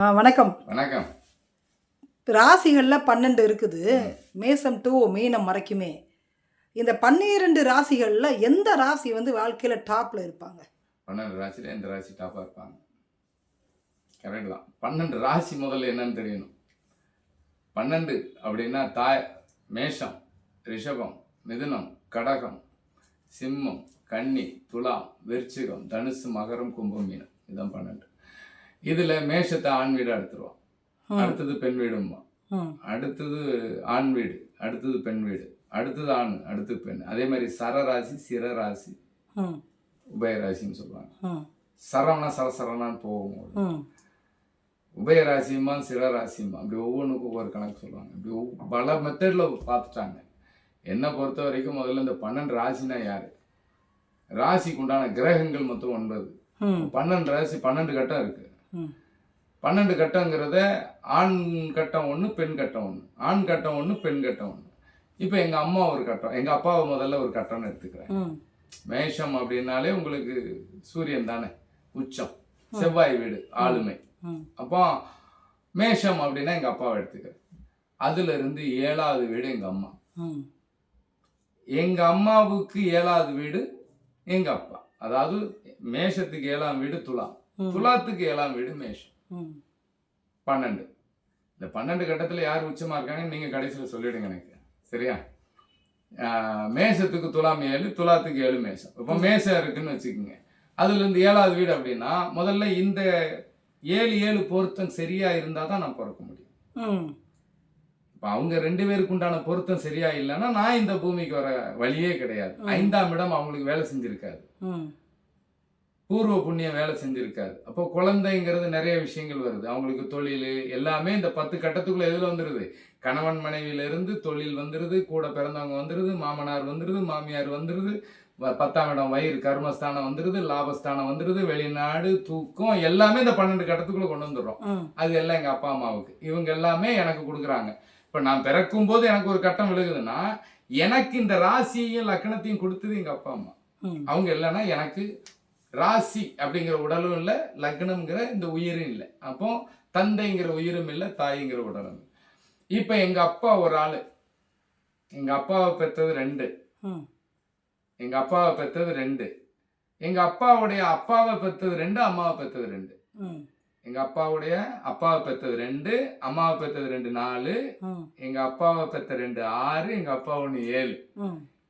ஆ, வணக்கம். வணக்கம். ராசிகளில் பன்னெண்டு இருக்குது. மேசம் டு மீனம் வரைக்குமே இந்த பன்னிரண்டு ராசிகளில் எந்த ராசி வந்து வாழ்க்கையில் டாப்பில் இருப்பாங்க? பன்னெண்டு ராசியில் எந்த ராசி டாப்பாக இருப்பாங்க? கரெக்ட் தான். பன்னெண்டு ராசி முதல்ல என்னன்னு தெரியணும். பன்னெண்டு அப்படின்னா தாய் மேஷம் ரிஷபம் மிதுனம் கடகம் சிம்மம் கன்னி துலாம் விருச்சிகம் தனுசு மகரம் கும்பம் மீனம். இதுதான் பன்னெண்டு. இதில் மேஷத்தை ஆண் வீடு எடுத்துருவோம் அடுத்தது பெண் வீடுமா ம் அடுத்தது ஆண் வீடு அடுத்தது பெண் வீடு அடுத்தது ஆண் அடுத்தது பெண். அதே மாதிரி சரராசி சிரராசி உபயராசின்னு சொல்லுவாங்க. சரம்னா சரசரனான்னு போகும் உபயராசியுமா சிரராசியுமா அப்படி ஒவ்வொன்றுக்கும் ஒவ்வொரு கணக்கு சொல்லுவாங்க. இப்படி பல மெத்தடில் பார்த்துட்டாங்க. என்னை பொறுத்த வரைக்கும் முதல்ல இந்த பன்னெண்டு ராசினா யார்? ராசிக்கு உண்டான கிரகங்கள் மொத்தம் ஒன்பது. பன்னெண்டு ராசி பன்னெண்டு கட்டம் இருக்கு. ம் பன்னெண்டு கட்டங்கிறத ஆண் கட்டம் ஒன்று பெண் கட்டம் ஒன்று ஆண் கட்டம் ஒன்று பெண் கட்டம் ஒன்று இப்போ எங்கள் அம்மா ஒரு கட்டம் எங்கள் அப்பாவை முதல்ல ஒரு கட்டம்னு எடுத்துக்கிறேன். மேஷம் அப்படின்னாலே உங்களுக்கு சூரியன் தானே உச்சம். செவ்வாய் வீடு ஆளுமை. அப்போ மேஷம் அப்படின்னா எங்கள் அப்பாவை எடுத்துக்கிறேன். அதுல இருந்து ஏழாவது வீடு எங்கள் அம்மா. எங்கள் அம்மாவுக்கு ஏழாவது வீடு எங்கள் அப்பா. அதாவது மேஷத்துக்கு ஏழாம் வீடு துலாம். துலாத்துக்கு ஏழாம் வீடு மேஷம். பன்னெண்டு. இந்த பன்னெண்டு கட்டத்தில் யார் உச்சமாக இருக்காங்கன்னு நீங்கள் கடைசியில் சொல்லிடுங்க எனக்கு. சரியா? மேஷத்துக்கு துலாம் ஏழு துலாத்துக்கு ஏழு மேஷம். இப்போ மேஷம் இருக்குன்னு வச்சுக்கோங்க. அதுல இருந்து ஏழாவது வீடு அப்படின்னா முதல்ல இந்த ஏழு ஏழு பொருத்தம் சரியா இருந்தால் தான் நான் பிறக்க முடியும். இப்போ அவங்க ரெண்டு பேருக்கு உண்டான பொருத்தம் சரியா இல்லைன்னா நான் இந்த பூமிக்கு வர வழியே கிடையாது. ஐந்தாம் இடம் அவங்களுக்கு வேலை செஞ்சிருக்காது. பூர்வ புண்ணியம் வேலை செஞ்சிருக்காது அப்போ குழந்தைங்கிறது நிறைய விஷயங்கள் வருது. அவங்களுக்கு தொழில் எல்லாமே இந்த பத்து கட்டத்துக்குள்ள எதுல வந்துருது? கணவன் மனைவியில இருந்து தொழில் வந்துருது கூட பிறந்தவங்க வந்துருது மாமனார் வந்துருது மாமியார் வந்துருது வ- பத்தாம் இடம் வயிறு கர்மஸ்தானம் வந்துருது லாபஸ்தானம் வந்துருது வெளிநாடு தூக்கம் எல்லாமே இந்த பன்னெண்டு கட்டத்துக்குள்ள கொண்டு வந்துடுறோம். அது எல்லாம் எங்க அப்பா அம்மாவுக்கு. இவங்க எல்லாமே எனக்கு கொடுக்குறாங்க. இப்போ நான் பிறக்கும் போது எனக்கு ஒரு கட்டம் விழுகுதுன்னா எனக்கு இந்த ராசியையும் லக்கணத்தையும் கொடுத்தது எங்க அப்பா அம்மா. அவங்க இல்லைன்னா எனக்கு ராசி அப்படிங்கிற உடலும் இல்லை லக்னம்ங்கிற இந்த உயிரும் இல்லை. அப்போ தந்தைங்கிற உயிரும் இல்லை தாய்ங்கிற உடலும் இப்போ எங்கள் அப்பா ஒரு ஆள். எங்கள் அப்பாவை பெற்றது ரெண்டு. எங்கள் அப்பாவை பெற்றது ரெண்டு. எங்கள் அப்பாவுடைய அப்பாவை பெற்றது ரெண்டு அம்மாவை பெற்றது ரெண்டு. எங்கள் அப்பாவுடைய அப்பாவை பெற்றது ரெண்டு அம்மாவை பெற்றது ரெண்டு நாலு. எங்கள் அப்பாவை பெற்ற ரெண்டு ஆறு எங்கள் அப்பா ஒன்று ஏழு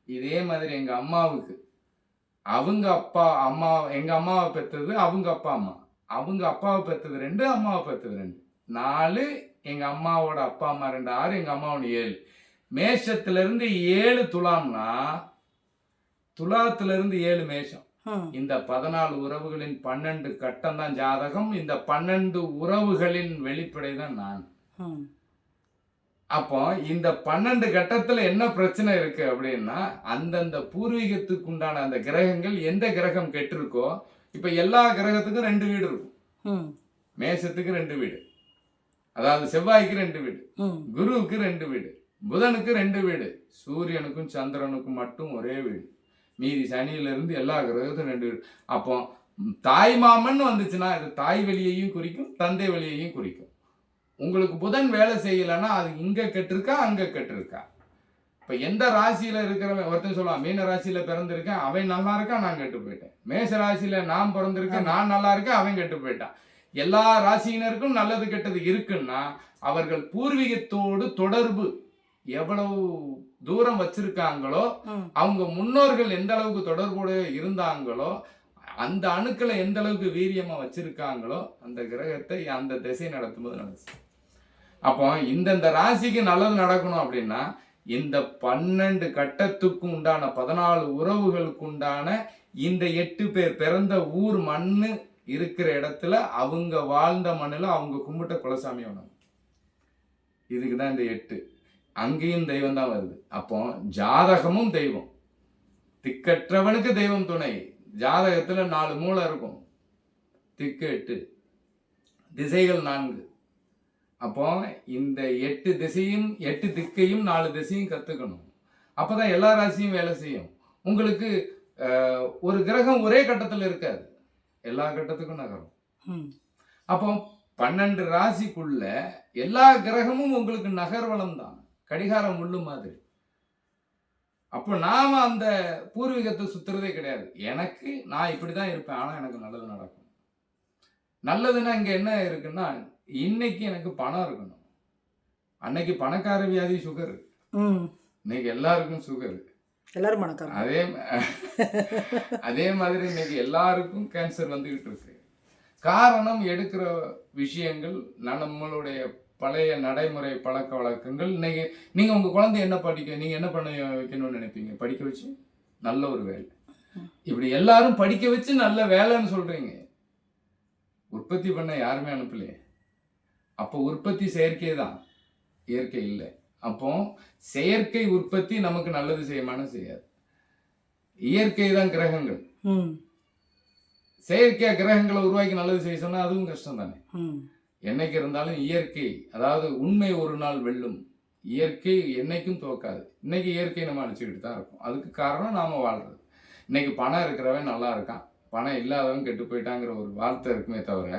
இதே மாதிரி எங்க அம்மாவுக்கு. அவங்க அப்பா அம்மா எங்க அம்மாவை பெற்றது அவங்க அப்பா அம்மா. அவங்க அப்பாவை பெற்றது ரெண்டு அம்மாவை பெற்றது ரெண்டு. நாலு எங்க அம்மாவோட அப்பா அம்மா ரெண்டு ஆறு எங்க அம்மா ஒன்று ஏழு. மேஷத்துல இருந்து ஏழு துலாம்னா துலாத்துல இருந்து ஏழு மேஷம். இந்த பதினாலு உறவுகளின் பன்னெண்டு கட்டம் தான் ஜாதகம். இந்த பன்னெண்டு உறவுகளின் வெளிப்படை தான் நான் அப்போ இந்த பன்னெண்டு கட்டத்துல என்ன பிரச்சனை இருக்கு அப்படின்னா அந்தந்த பூர்வீகத்துக்கு உண்டான அந்த கிரகங்கள் எந்த கிரகம் கெட்டிருக்கோ இப்ப எல்லா கிரகத்துக்கும் ரெண்டு வீடு இருக்கும். ம். மேஷத்துக்கு ரெண்டு வீடு. அதாவது செவ்வாய்க்கு ரெண்டு வீடு. குருவுக்கு ரெண்டு வீடு. புதனுக்கு ரெண்டு வீடு. சூரியனுக்கும் சந்திரனுக்கும் மட்டும் ஒரே வீடு. மீதி சனியில இருந்து எல்லா கிரகத்துக்கும் ரெண்டு வீடு. அப்போ தாய் மாமன் வந்துச்சுன்னா இது தாய் வழியையும் குறிக்கும் தந்தை வழியையும் குறிக்கும். உங்களுக்கு புதன் வேலை செய்யலைன்னா அது இங்க கெட்டிருக்கா அங்க கெட்டிருக்கா? இப்ப எந்த ராசியில இருக்கிறவன் ஒருத்தன் சொல்லுவான் மீன ராசியில பிறந்திருக்கேன் அவன் நல்லா இருக்கான் நான் கெட்டு போயிட்டேன். மேஷ ராசியில நான் பிறந்திருக்கேன் நான் நல்லா இருக்கேன் அவன் கெட்டு போயிட்டான். எல்லா ராசியினருக்கும் நல்லது கெட்டது இருக்குன்னா அவர்கள் பூர்வீகத்தோடு தொடர்பு எவ்வளவு தூரம் வச்சிருக்காங்களோ அவங்க முன்னோர்கள் எந்த அளவுக்கு தொடர்புடைய இருந்தாங்களோ அந்த அணுக்களை எந்த அளவுக்கு வீரியமா வச்சிருக்காங்களோ அந்த கிரகத்தை அந்த திசை நடத்தும்போது நடந்துச்சு அப்போ இந்தந்த ராசிக்கு நல்லது நடக்கணும் அப்படின்னா இந்த பன்னெண்டு கட்டத்துக்கு உண்டான பதினாலு உறவுகளுக்கு உண்டான இந்த எட்டு பேர் பிறந்த ஊர் மண்ணு இருக்கிற இடத்துல அவங்க வாழ்ந்த மண்ணில் அவங்க கும்பிட்ட குலசாமி ஒன்று இதுக்கு தான் இந்த எட்டு. அங்கேயும் தெய்வம் தான் வருது. அப்போ ஜாதகமும் தெய்வம். திக்கற்றவனுக்கு தெய்வம் துணை. ஜாதகத்தில் நாலு மூளை இருக்கும். திக்கு எட்டு. திசைகள் நான்கு. அப்போ இந்த எட்டு திசையும் எட்டு திக்கையும் நாலு திசையும் கத்துக்கணும். அப்பதான் எல்லா ராசியும் வேலை செய்யும். உங்களுக்கு ஒரு கிரகம் ஒரே கட்டத்தில் இருக்காது. எல்லா கட்டத்துக்கும் நகரும். அப்போ பன்னெண்டு ராசிக்குள்ள எல்லா கிரகமும் உங்களுக்கு நகர்வலம் தான். கடிகாரம் முள்ளு மாதிரி. அப்போ நாம அந்த பூர்வீகத்தை சுத்துறதே கிடையாது. எனக்கு நான் இப்படி தான் இருப்பேன். ஆனால் எனக்கு நல்லது நடக்கும். நல்லதுன்னா இங்கே என்ன இருக்குன்னா இன்னைக்கு எனக்கு பணம் இருக்கணும். அன்னைக்கு பணக்கார வியாதி சுகர் இன்னைக்கு எல்லாருக்கும் சுகர் எல்லாரும் பணக்காரங்க. அதே அதே மாதிரி இன்னைக்கு எல்லாருக்கும் கேன்சர் வந்துகிட்டு இருக்கு. காரணம் எடுக்கிற விஷயங்கள் நம்மளுடைய பழைய நடைமுறை பழக்க வழக்கங்கள் இன்னைக்கு நீங்க உங்க குழந்தை என்ன படிக்க நீங்க என்ன பண்ண வைக்கணும்னு நினைப்பீங்க? படிக்க வச்சு நல்ல ஒரு வேலை. இப்படி எல்லாரும் படிக்க வச்சு நல்ல வேலைன்னு சொல்றீங்க. உற்பத்தி பண்ண யாருமே அனுப்பலையே. அப்போ உற்பத்தி செயற்கை தான். இயற்கை இல்லை. அப்போ செயற்கை உற்பத்தி நமக்கு நல்லது செய்யுமான்னு செய்யாது. இயற்கை தான் கிரகங்கள். ம். செயற்கையா கிரகங்களை உருவாக்கி நல்லது செய்ய சொன்னா அதுவும் கஷ்டம் தானே. என்னைக்கு இருந்தாலும் இயற்கை அதாவது உண்மை ஒரு நாள் வெல்லும். இயற்கை என்னைக்கும் தோக்காது இன்னைக்கு இயற்கை நம்ம அழிச்சுக்கிட்டு தான் இருக்கும். அதுக்கு காரணம் நாம வாழ்றது. இன்னைக்கு பணம் இருக்கிறவன் நல்லா இருக்கான். பணம் இல்லாதவன் கெட்டு போயிட்டாங்கிற ஒரு வார்த்தை இருக்குமே தவிர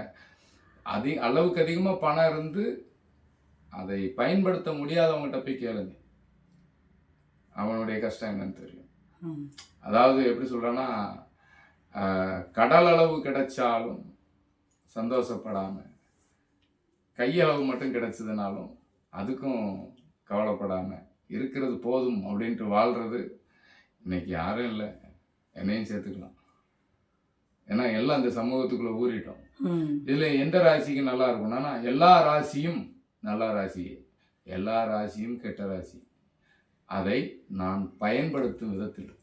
அதி அளவுக்கு அதிகமாக பணம் இருந்து அதை பயன்படுத்த முடியாதவங்ககிட்ட போய் கேளுங்க. அவனுடைய கஷ்டம் என்னன்னு தெரியும். அதாவது எப்படி சொல்றேன்னா ஆஹ், கடல் அளவு கிடைச்சாலும் சந்தோஷப்படாம கையளவு மட்டும் கிடைச்சதுனாலும் அதுக்கும் கவலைப்படாம இருக்கிறது போதும் அப்படின்ட்டு வாழ்றது இன்னைக்கு யாரும் இல்லை. என்னையும் சேர்த்துக்கலாம். ஏன்னா எல்லாம் இந்த சமூகத்துக்குள்ள ஊறிட்டோம். இதுல எந்த ராசிக்கு நல்லா இருக்கும்னா எல்லா ராசியும் நல்ல ராசி. எல்லா ராசியும் கெட்ட ராசி. அதை நான் பயன்படுத்தும் விதத்தில்.